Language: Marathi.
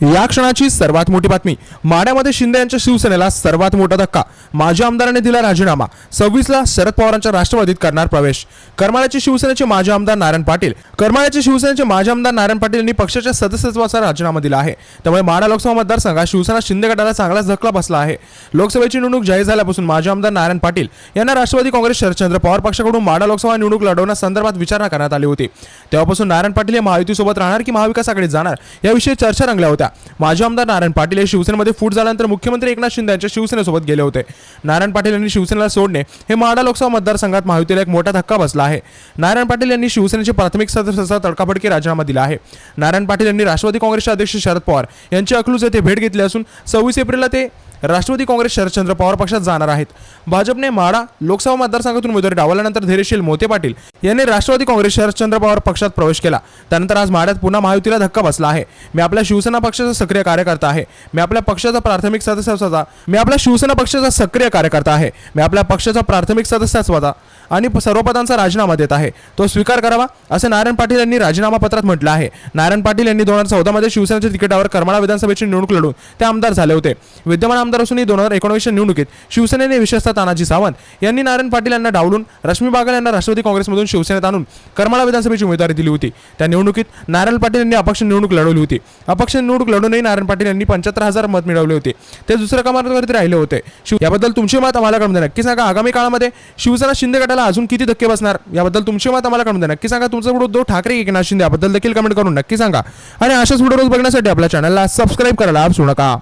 या क्षणाची सर्वात मोठी बातमी. माड्यामध्ये शिंदे यांच्या शिवसेनेला सर्वात मोठा धक्का. माजी आमदारांनी दिला राजीनामा. सव्वीसला शरद पवारांच्या राष्ट्रवादीत करणार प्रवेश. करमाळ्याचे शिवसेनेचे माजी आमदार नारायण पाटील. करमाळ्याचे शिवसेनेचे माजी आमदार नारायण पाटील यांनी पक्षाच्या सदस्यत्वाचा राजीनामा दिला आहे. त्यामुळे माडा लोकसभा मतदारसंघात शिवसेना शिंदे गटाला चांगलाच धक्का बसला आहे. लोकसभेची निवडणूक जाहीर झाल्यापासून माजी आमदार नारायण पाटील यांना राष्ट्रवादी काँग्रेस शरदचंद्र पवार पक्षाकडून माडा लोकसभा निवडणूक लढवण्यासंदर्भात विचारणा करण्यात आली होती. तेव्हापासून नारायण पाटील हे महायुतीसोबत राहणार की महाविकास आघाडीत जाणार याविषयी चर्चा रंगल्या होत्या. माजी आमदार नारायण पाटील हे शिवसेनेमध्ये फूट झाल्यानंतर मुख्यमंत्री एकनाथ शिंदे यांच्या शिवसेनेसोबत गेले होते. नारायण पाटील यांनी शिवसेनेला सोडणे हे माडा लोकसभा मतदारसंघात महायुतीला एक मोठा धक्का बसला आहे. नारायण पाटील यांनी शिवसेनेचे प्राथमिक सदस्याचा तडकाफडकी राजीनामा दिला आहे. नारायण पाटील यांनी राष्ट्रवादी काँग्रेसचे अध्यक्ष शरद पवार यांची अकलूज येथे भेट घेतली असून सव्वीस एप्रिलला ते राष्ट्रवादी काँग्रेस शरदचंद्र पवार पक्षात जाणार आहेत. भाजपने माडा लोकसभा मतदारसंघातून उमेदवारी डावल्यानंतर धैर्यशील मोते पाटील यांनी राष्ट्रवादी काँग्रेस शरदचंद्र पवार पक्षात प्रवेश केला. त्यानंतर आज माड्यात पुन्हा महायुतीला धक्का बसला आहे. मी आपल्या शिवसेना पक्षाचा सक्रिय कार्यकर्ता आहे. मी आपल्या पक्षाचा प्राथमिक सदस्यत्वाचा मी आपल्या शिवसेना पक्षाचा सक्रिय कार्यकर्ता आहे. मी आपल्या पक्षाचा प्राथमिक सदस्यत्वाचा आणि सर्व पदांचा राजीनामा देत आहे. तो स्वीकार करावा असे नारायण पाटील यांनी राजीनामा पत्रात म्हटलं आहे. नारायण पाटील यांनी दोन हजार चौदामध्ये शिवसेनेच्या तिकिटावर करमाळा विधानसभेची निवडणूक लढून ते आमदार झाले होते. विद्यमान आमदार असूनही दोन हजार एकोणवीसच्या निवडणुकीत शिवसेनेने विशेषतः तानाजी सावंत यांनी नारायण पाटील यांना डावलून रश्मी बागल यांना राष्ट्रवादी काँग्रेसमधून शिवसेनेत आणून करमाळा विधानसभेची उमेदवारी दिली होती. त्या निवडणुकीत नारायण पाटील यांनी अपक्ष निवडणूक लढवली होती. अपक्ष निवडणूक लढूनही नारायण पाटील यांनी पंच्याहत्तर हजार मत मिळवले होते. ते दुसऱ्या क्रमांकावरती राहिले होते. शिव याबद्दल तुमचे मत आम्हाला कळून द्या. नक्की सांगा आगामी काळामध्ये शिवसेना शिंदे गटाला अजून किती धक्के बसणार? याबद्दल तुमचे मत आम्हाला कळून द्या. नक्की सांगा तुमचा पुढे उद्धव ठाकरे एकनाथ शिंदे? याबद्दल देखील कमेंट करून नक्की सांगा. आणि अशाच व्हिडिओ रोज बघण्यासाठी आपल्या चॅनलला सबस्क्राईब करायला विसरू नका